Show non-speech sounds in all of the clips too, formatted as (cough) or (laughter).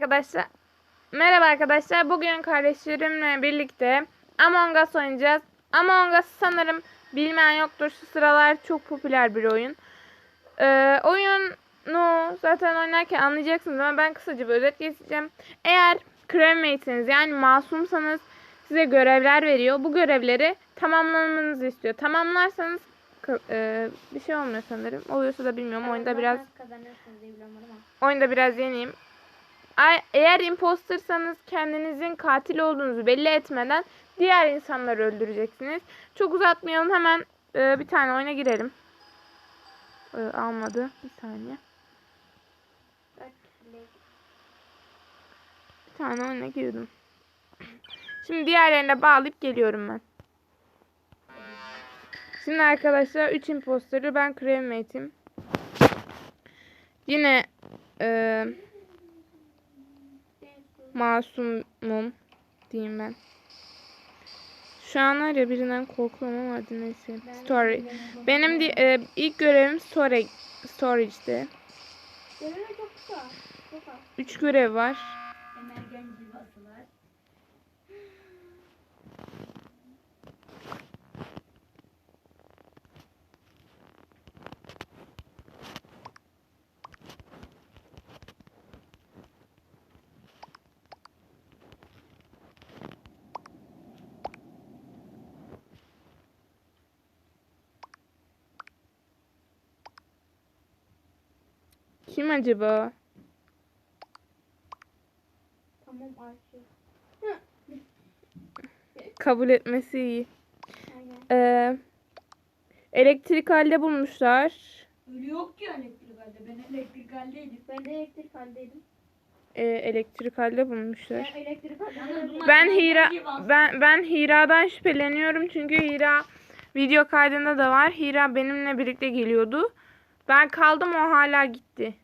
Arkadaşlar Merhaba arkadaşlar. Bugün kardeşlerimle birlikte Among Us oynayacağız. Among Us sanırım bilmeyen yoktur. Şu sıralar çok popüler bir oyun. Ee, oyunu zaten oynarken anlayacaksınız ama ben kısaca bir özet geçeceğim. Eğer crewmate'siniz yani masumsanız size görevler veriyor. Bu görevleri tamamlamanızı istiyor. Tamamlarsanız e, bir şey olmuyor sanırım. Oluyorsa da bilmiyorum. Oyunda biraz. Oyunda biraz yeniyim. Eğer impostersanız kendinizin katil olduğunuzu belli etmeden diğer insanları öldüreceksiniz. Çok uzatmayalım hemen e, bir tane oyuna girelim. E, almadı. Bir saniye. Bir tane oyuna girdim. Şimdi diğerlerine bağlayıp geliyorum ben. Şimdi arkadaşlar 3 imposterı ben crewmate'im. Yine e, masumum diyeyim ben. Şu an var ya birinden korkuyorum ama hadi neyse. Story. Benim di- e, ilk görevim storage, storage'de. Göreve çok kısa. Çok az. 3 görev var. Emergen civası var. Kim acaba? Tamam Ayşe. Kabul etmesi iyi. Ee, elektrik halde bulmuşlar. Öyle yok ki elektrik halde. Ben elektrik haldeydim. Ben de elektrik haldeydim. Ee, elektrik halde bulmuşlar. Ben elektrik Hira ben ben Hira'dan şüpheleniyorum çünkü Hira video kaydında da var. Hira benimle birlikte geliyordu. Ben kaldım o hala gitti.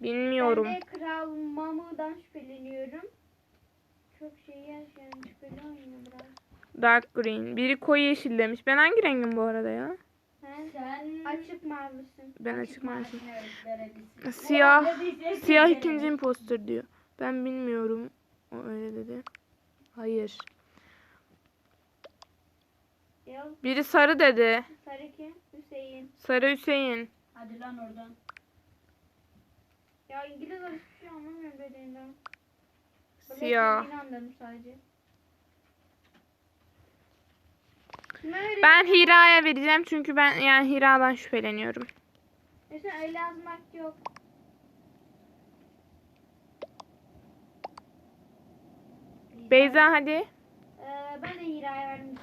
Bilmiyorum. Ben de Kral Mamu'dan şüpheleniyorum. Çok şey yaşayan şüpheli oynuyor biraz. Dark green. Biri koyu yeşil demiş. Ben hangi rengim bu arada ya? Sen açık mavisin. Ben açık mavi. Evet, berelisin. Siyah. Siyah ikinci imposter diyor. Ben bilmiyorum. O öyle dedi. Hayır. Biri sarı dedi. sarı kim? Hüseyin. Sarı Hüseyin. Hadi lan oradan. Ya İngiliz şey anlamıyorum dediğinden. Siyah. Anladım sadece. Ben Hira'ya vereceğim çünkü ben yani Hira'dan şüpheleniyorum. Mesela öyle yazmak yok. Beyza hadi. Ee, ben de Hira'ya verdim.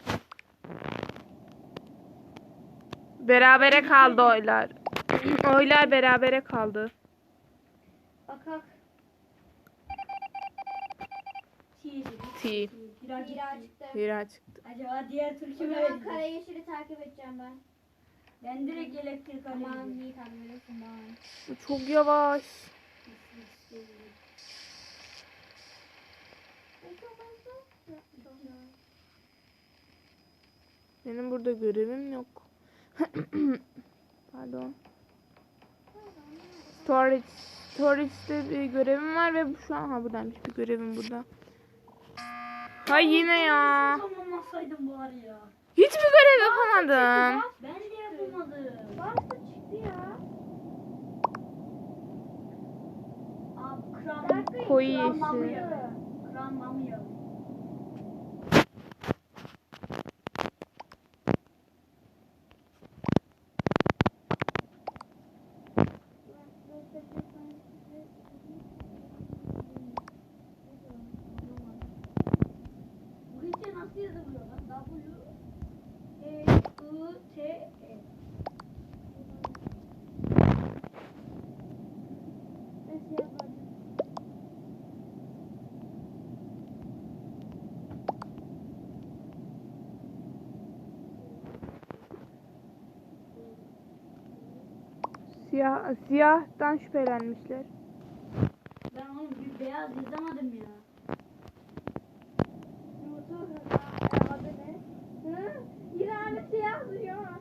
Berabere kaldı oylar. (clears throat) oylar berabere kaldı. Bakak. Çiğ. T. Hira çıktı. Hira çıktı. Acaba diğer tur O kime zaman kara verecek? yeşili takip edeceğim ben. Ben direkt elektrik Aman haldeydim. iyi ediyorsun bana. Bu çok yavaş. Benim burada görevim yok. (coughs) Pardon. Storage. Storage'de bir görevim var ve şu an ha buradaymış bir görevim burada. Hay yine ya. Tamamlasaydım bari ya. Hiçbir görev yapamadım. Ben de yapamadım. Varsa çıktı ya. Abi kram, Koyu yeşil. Kram mamıyor. Siyah, siyahtan şüphelenmişler. Ben onu bir beyaz yazamadım ya. Adı ne? Hı? İran'da siyah duruyor ama.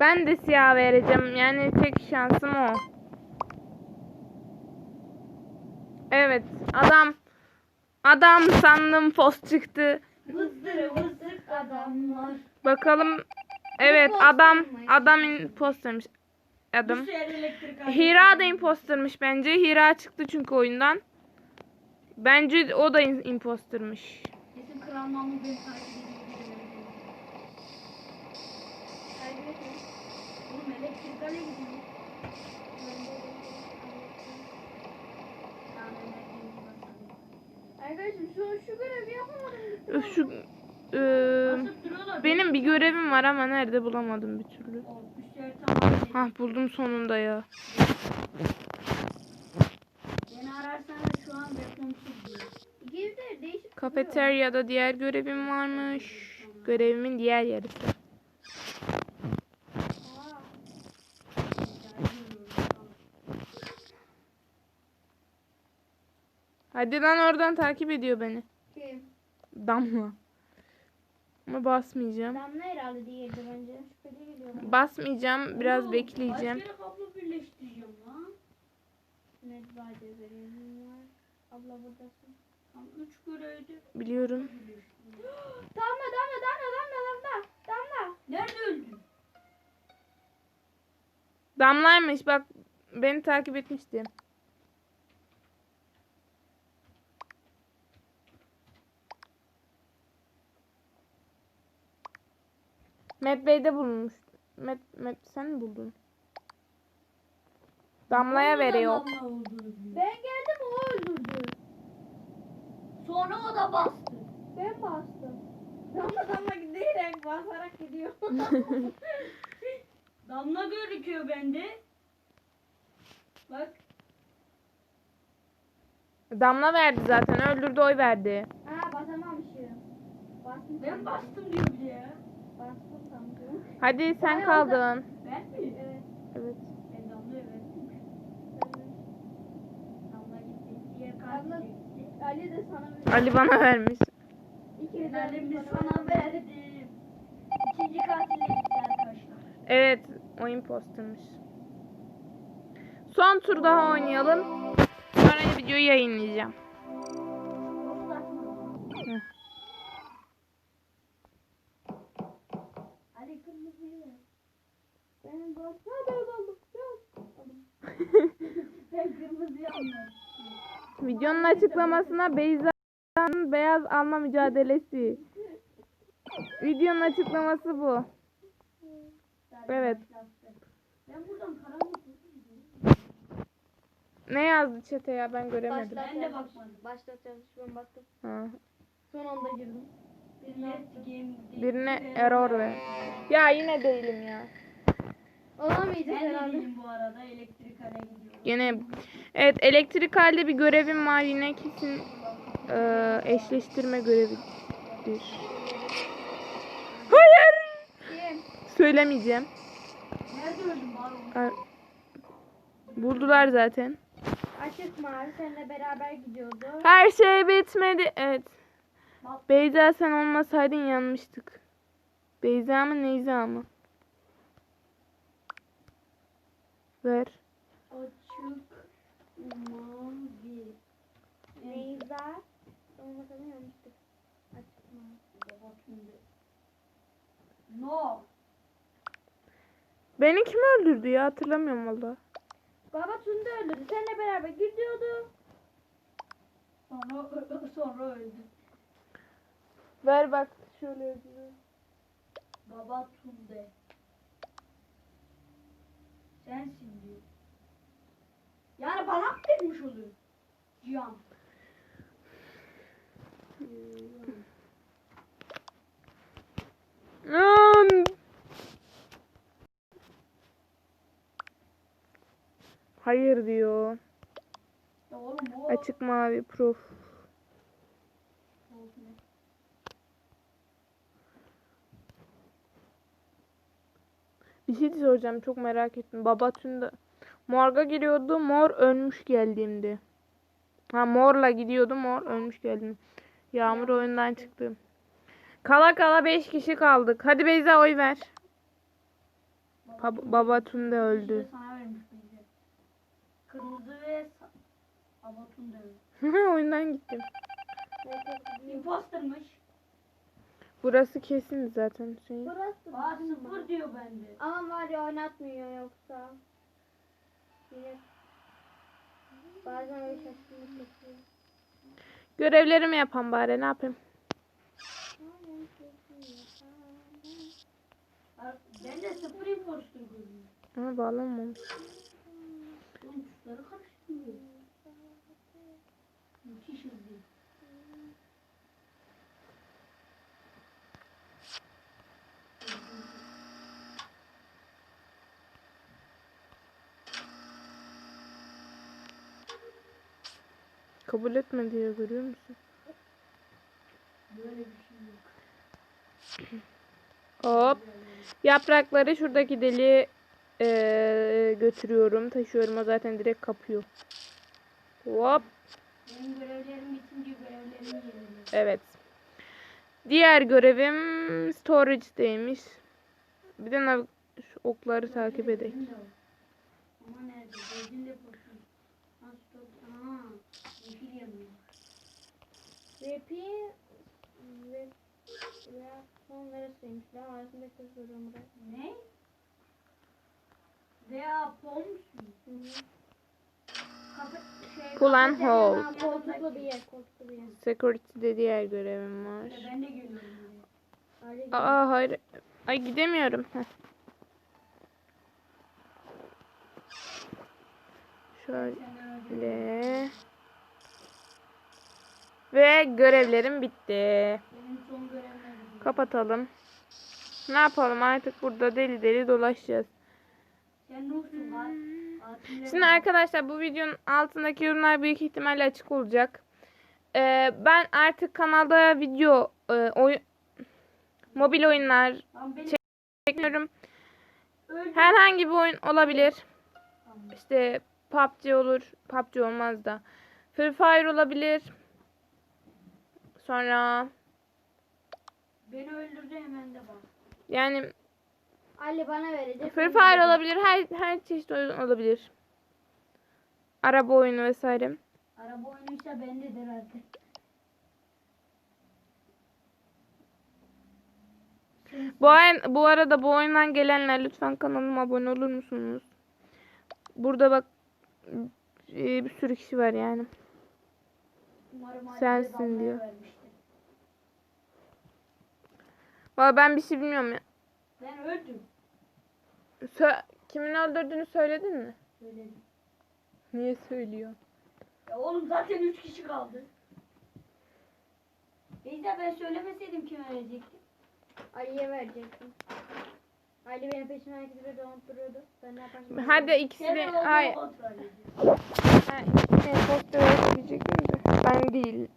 Ben de siyah vereceğim. Yani tek şansım o. Evet. Adam adam sandım post çıktı. Vızdır vızdır adamlar. Bakalım. Evet adam adam impostermiş. Adam. Hira da impostermış bence. Hira çıktı çünkü oyundan. Bence o da impostermış. Kesin Kral Mahmut beni takip ediyor. Arkadaşım şu, şu görevi yapamadım. Öf, şu duruyorlar. benim bir görevim var ama nerede bulamadım bir türlü. Tamam. Hah buldum sonunda ya. Beni şu an. Kafeteryada diğer görevim varmış. Görevimin diğer yarısı. Aa, Hadi lan oradan takip ediyor beni. kim? Damla. Ama basmayacağım. Damla herhalde diğeri de bence. Şüpheli geliyor bana. Basmayacağım. Biraz Oğlum, bekleyeceğim. Kaç kere kablo birleştireceğim lan? Medva var. Abla buradasın. Tam 3 görevdi. Biliyorum. (gasps) Damla damla damla damla damla. Damla. Nerede öldün? Damlaymış bak. Beni takip etmişti. Met Bey'de bulunmuş. Met, Met sen mi buldun? Damlaya veriyor. Ben geldim o öldürdü. Sonra o da bastı. Ben bastım. Damla damla giderek basarak gidiyor. (laughs) Damla gözüküyor bende. Bak. Damla verdi zaten. Öldürdü oy verdi. Aa basamamışım. Bastım. Ben bastım diyor bir de ya. Hadi sen Ay, kaldın. Ben mi? Evet. Evet. Ben Damla'ya verdim. Damla gitti. Diğer Damla- katil gitti. Ali de sana bir Ali bana vermiş. İkimiz Finalimi de sana verdim. İkinci katille gitti arkadaşlar. Evet. O impostermış. Son tur daha oynayalım. Sonra videoyu yayınlayacağım. Videonun açıklamasına Beyza'nın beyaz alma mücadelesi. Videonun açıklaması bu. Evet. Ne yazdı çete ya ben göremedim. Ben de bakmadım. Başlat yazmış ben baktım. Ha. Son anda girdim. Birine Birine error ver. Ya yine değilim ya. Olamayacak Ben de herhalde. değilim bu arada elektrik hale gidiyor. Gene evet elektrik halde bir görevim var yine kesin eee, eşleştirme görevidir. Hayır. Kim? Söylemeyeceğim. Nerede öldün bari Buldular zaten. Açık mavi seninle beraber gidiyordu. Her şey bitmedi. Evet. Bak. Beyza sen olmasaydın yanmıştık. Beyza mı Neyza mı? Ver. Açık mavi. Açık şimdi. No. Beni kim öldürdü ya hatırlamıyorum valla. Baba Tunda öldürdü. Seninle beraber gidiyordu. Sonra (laughs) sonra öldü. Ver bak şöyle yazıyor. Baba Tunde. Sensin diyor. Yani bana mı demiş oluyor? Cihan. Lan! Hayır diyor. Ya oğlum bu Açık mavi prof. Bir şey soracağım çok merak ettim. Baba Tünde morga giriyordu. Mor ölmüş geldiğimde. Ha morla gidiyordu. Mor ölmüş geldim. Yağmur oyundan çıktı. Kala kala 5 kişi kaldık. Hadi Beyza oy ver. Bab- Babatun da Öldü. Kırmızı ve sa- Abatun da öldü. (laughs) Oyundan gittim. Imposter'mış. Burası kesin zaten Hüseyin. Burası Aa sıfır diyor bende. Ama var ya oynatmıyor yoksa. Yine bazen öyle yapıyor. Görevlerimi yapan bari ne yapayım? Aa, Bende sıfır imposter görünüyor. Ama bağlanmamış. Oğlum tuşları karıştırıyor. Müthiş Kabul etme diyor görüyor musun? Böyle bir şey yok. Hop. Yaprakları şuradaki deliğe eee, götürüyorum. Taşıyorum. O zaten direkt kapıyor. Hop. Benim görevlerim bitince görevlerimi yeniliyorum. Evet. Diğer görevim storage'deymiş. Bir de okları takip var. Ama nerede? Gözün deposu. Ha stop. Aa, yeşil yanıyor. Rapi ve reaksiyon neresiymiş lan? Arasında kız duruyor buraya. Ne? Hı. Kapı şey. Pull hold. Koltuklu bir yer, koltuklu bir yer. Security'de diğer görevim var. Ben de Aa hayır. Ay gidemiyorum. Heh. Şöyle. Ve görevlerim bitti. Kapatalım. Ne yapalım artık burada deli deli dolaşacağız. Atilla Şimdi arkadaşlar bu videonun altındaki yorumlar büyük ihtimalle açık olacak. Ee, ben artık kanalda video e, oy- mobil oyunlar öldür. Herhangi bir oyun olabilir. İşte PUBG olur. PUBG olmaz da. Free Fire olabilir. Sonra Beni öldürdü hemen de bak. yani Ali bana verecek. Free Fire olabilir. Her her çeşit oyun olabilir. Araba oyunu vesaire. Araba oyunuysa bendedir artık. Bu oyun, bu arada bu oyundan gelenler lütfen kanalıma abone olur musunuz? Burada bak e, bir sürü kişi var yani. Umarım Sensin diyor. vermiştir. Valla ben bir şey bilmiyorum ya. Ben öldüm. Sö- kimin öldürdüğünü söyledin mi? Söyledim. Niye söylüyor? Ya oğlum zaten 3 kişi kaldı. Beyza ben söylemeseydim kim verecektim? Ali'ye verecektim. Ali benim peşimden herkese bir dolanıp duruyordu. Ben ne yaparsam. Hadi ikisi de edeceğim. Ha, ikisini poster diyecektim de. Ben değil.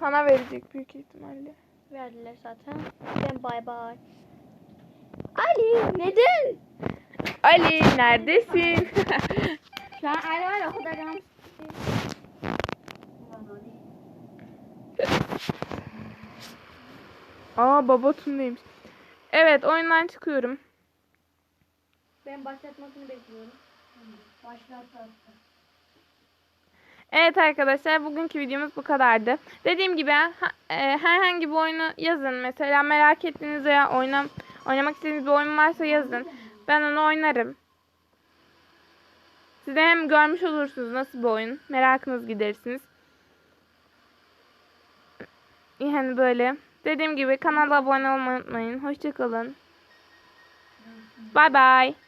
Sana verecek büyük ihtimalle. Verdiler zaten. Ben bay bay. Ali neden? Ali neredesin? (laughs) Şu an Ali var ya o kadar canım. Aa Babatun'daymış. Evet oyundan çıkıyorum. Ben başlatmasını bekliyorum. Başlat artık. Evet arkadaşlar bugünkü videomuz bu kadardı. Dediğim gibi e, herhangi bir oyunu yazın. Mesela merak ettiğiniz veya oynam oynamak istediğiniz bir oyun varsa yazın. Ben onu oynarım. Siz de hem görmüş olursunuz nasıl bir oyun. Merakınız gidersiniz. Yani böyle. Dediğim gibi kanala abone olmayı unutmayın. Hoşçakalın. Bye bye.